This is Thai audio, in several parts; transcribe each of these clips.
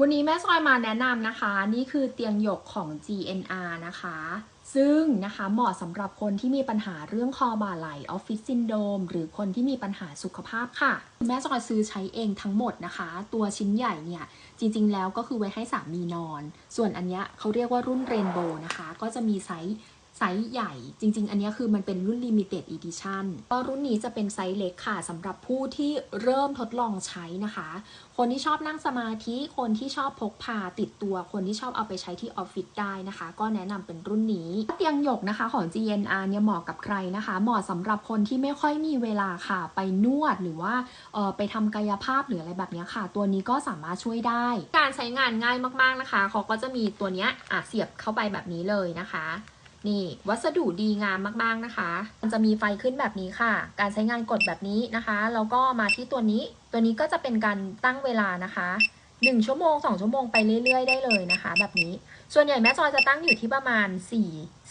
วันนี้แม่ซอยมาแนะนำนะคะ นี่คือเตียงหยกของ GNR นะคะ ซึ่งนะคะเหมาะสำหรับคนที่มีปัญหาเรื่องคอบ่าไหลออฟฟิศซินโดมหรือคนที่มีปัญหาสุขภาพค่ะ แม่ซอยซื้อใช้เองทั้งหมดนะคะ ตัวชิ้นใหญ่เนี่ย จริงๆแล้วก็คือไว้ให้สามีนอน ส่วนอันเนี้ยเขาเรียกว่ารุ่นเรนโบว์นะคะ ก็จะมีไซส์ ไซส์ใหญ่ จริง ๆ อันนี้คือมันเป็นรุ่น Limited Edition ก็รุ่นนี้จะเป็นไซส์เล็กค่ะสำหรับผู้ที่เริ่มทดลองใช้นะคะ คนที่ชอบนั่งสมาธิ คนที่ชอบพกพาติดตัว คนที่ชอบเอาไปใช้ที่ออฟฟิศได้นะคะ ก็แนะนำเป็นรุ่นนี้เตียงหยกนะคะของ GNR เนี่ยเหมาะกับใครนะคะ เหมาะสำหรับคนที่ไม่ค่อยมีเวลาค่ะ ไปนวดหรือว่าเออไปทำกายภาพหรืออะไรแบบนี้ค่ะ ตัวนี้ก็สามารถช่วยได้ การใช้งานง่ายมากๆนะคะเขาก็จะมีตัวเนี้ยอะเสียบเข้าไปแบบนี้เลยนะคะ นี่วัสดุดีงามมากๆนะคะ มันจะมีไฟขึ้นแบบนี้ค่ะ การใช้งานกดแบบนี้นะคะแล้วก็มาที่ตัวนี้ ตัวนี้ก็จะเป็นการตั้งเวลานะคะ1ชั่วโมง2ชั่วโมงไปเรื่อย ๆ ได้เลยนะคะ แบบนี้ ส่วนใหญ่แม่จอยจะตั้งอยู่ที่ประมาณ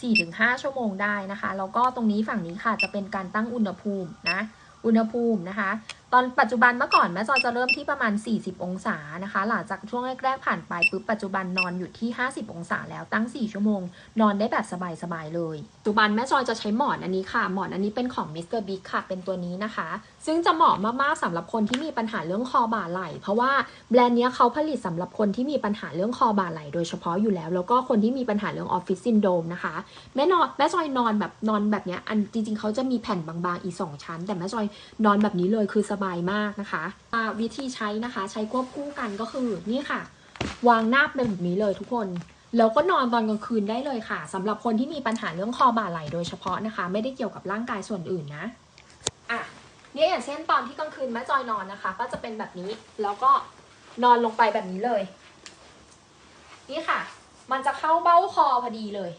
4 4-5ชั่วโมงได้นะคะ แล้วก็ตรงนี้ฝั่งนี้ค่ะจะเป็นการตั้งอุณหภูมินะ อุณหภูมินะคะตอนปัจจุบันเมื่อก่อนแม่จอยจะเริ่มที่ประมาณ 40 องศานะคะ หลังจากช่วงแรกๆผ่านไปปุ๊บปัจจุบันนอนอยู่ที่ 50 องศาแล้วตั้ง 4 ชั่วโมง นอนได้แบบสบายๆเลย ปัจจุบันแม่จอยจะใช้หมอนอันนี้ค่ะ หมอนอันนี้เป็นของ Mr. Big ค่ะเป็นตัวนี้นะคะ ซึ่งจะเหมาะมากๆสำหรับคนที่มีปัญหาเรื่องคอบ่าไหล่เพราะว่าแบรนด์นี้เขาผลิตสำหรับคนที่มีปัญหาเรื่องคอบ่าไหล่โดยเฉพาะอยู่แล้ว แล้วก็คนที่มีปัญหาเรื่องออฟฟิศซินโดมนะคะ แม่นอนแม่จอยนอนแบบนอนแบบเนี้ยอันจริงๆเขาจะมีแผ่นบางๆอีกสองชั้น แต่แม่จอยนอนแบบนี้เลยคือสบายมากนะคะวิธีใช้นะคะ ใช้ควบคู่กันก็คือนี่ค่ะ วางหน้าเป็นแบบนี้เลยทุกคนแล้วก็นอนตอนกลางคืนได้เลยค่ะสำหรับคนที่มีปัญหาเรื่องคอบ่าไหล่โดยเฉพาะนะคะ ไม่ได้เกี่ยวกับร่างกายส่วนอื่นนะ เนี่ยอย่างเช่นตอนที่กลางคืนแม่จอยนอนนะคะ ก็จะเป็นแบบนี้แล้วก็นอนลงไปแบบนี้เลย นี่ค่ะ มันจะเข้าเบ้าคอพอดีเลย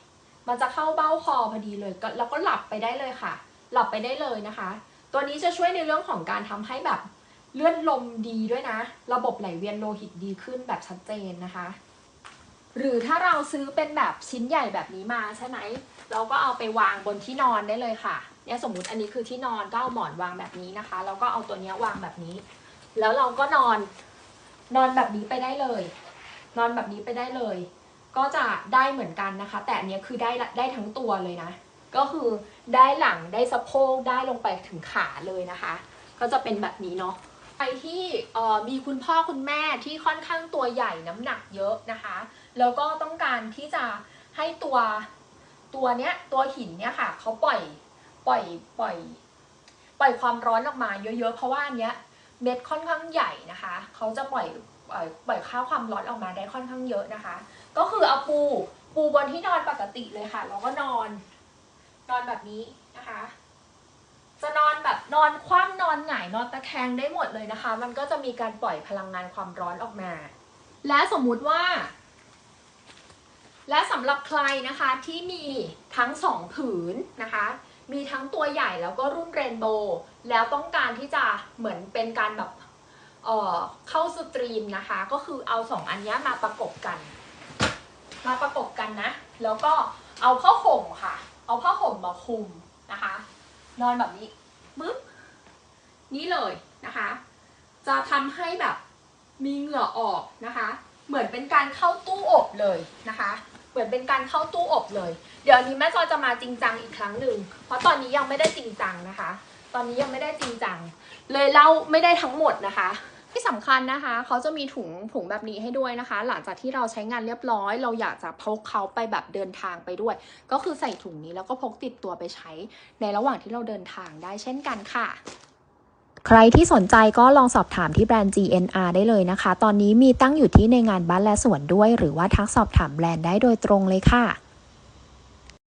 มันจะเข้าเบ้าคอพอดีเลยก็แล้วก็หลับไปได้เลยค่ะ หลับไปได้เลยนะคะ ตัวนี้จะช่วยในเรื่องของการทำให้แบบเลือดลมดีด้วยนะ ระบบไหลเวียนโลหิตดีขึ้นแบบชัดเจนนะคะ หรือถ้าเราซื้อเป็นแบบชิ้นใหญ่แบบนี้มาใช่ไหม เราก็เอาไปวางบนที่นอนได้เลยค่ะ เนี่ยสมมุติอันนี้คือที่นอนก็เอาหมอนวางแบบนี้นะคะ แล้วก็เอาตัวเนี้ยวางแบบนี้ แล้วเราก็นอนนอนแบบนี้ไปได้เลย นอนแบบนี้ไปได้เลย ก็จะได้เหมือนกันนะคะ แต่อันเนี้ยคือได้ได้ทั้งตัวเลยนะ ก็คือได้หลังได้สะโพกได้ลงไปถึงขาเลยนะคะ ก็จะเป็นแบบนี้เนาะ ใครที่มีคุณพ่อคุณแม่ที่ค่อนข้างตัวใหญ่น้ำหนักเยอะนะคะ แล้วก็ต้องการที่จะให้ตัวตัวเนี้ยตัวหินเนี่ยค่ะเขาปล่อยปล่อยปล่อย ปล่อยความร้อนออกมาเยอะๆ เพราะว่าอันเนี้ยเม็ดค่อนข้างใหญ่นะคะเขาจะปล่อยปล่อยปล่อยค่าความร้อนออกมาได้ค่อนข้างเยอะนะคะ ก็คือเอาปูปูบนที่นอนปกติเลยค่ะแล้วก็นอน นอนแบบนี้นะคะ นอนคว่ำนอนหงายนอนตะแคงได้หมดเลยนะคะ มันก็จะมีการปล่อยพลังงานความร้อนออกมา และสมมุติว่า และสำหรับใครนะคะที่มีทั้งสองผืนนะคะ มีทั้งตัวใหญ่แล้วก็รุ่นเรนโบว์แล้วต้องการที่จะเหมือนเป็นการแบบเออเข้าสตรีมนะคะ ก็คือเอาสองอันนี้มาประกบกัน มาประกบกันนะ แล้วก็เอาผ้าห่มค่ะ เอาผ้าห่มมาคลุมนะคะ นอนแบบนี้ มึ๊บนี่เลยนะคะ จะทำให้แบบมีเหงื่อออกนะคะ เหมือนเป็นการเข้าตู้อบเลยนะคะ เหมือนเป็นการเข้าตู้อบเลย เดี๋ยวนนี้แม่จอยจะมาจริงจังอีกครั้งหนึ่งเพราะตอนนี้ยังไม่ได้จริงจังนะคะ ตอนนี้ยังไม่ได้จริงจังเลยเล่าไม่ได้ทั้งหมดนะคะ ที่สำคัญนะคะเขาจะมีถุงถุงแบบนี้ให้ด้วยนะคะ หลังจากที่เราใช้งานเรียบร้อย เราอยากจะพกเขาไปแบบเดินทางไปด้วย ก็คือใส่ถุงนี้แล้วก็พกติดตัวไปใช้ ในระหว่างที่เราเดินทางได้เช่นกันค่ะใครที่สนใจก็ลองสอบถามที่แบรนด์ GNR ได้เลยนะคะ ตอนนี้มีตั้งอยู่ที่ในงานบ้านและสวนด้วย หรือว่าทักสอบถามแบรนด์ได้โดยตรงเลยค่ะ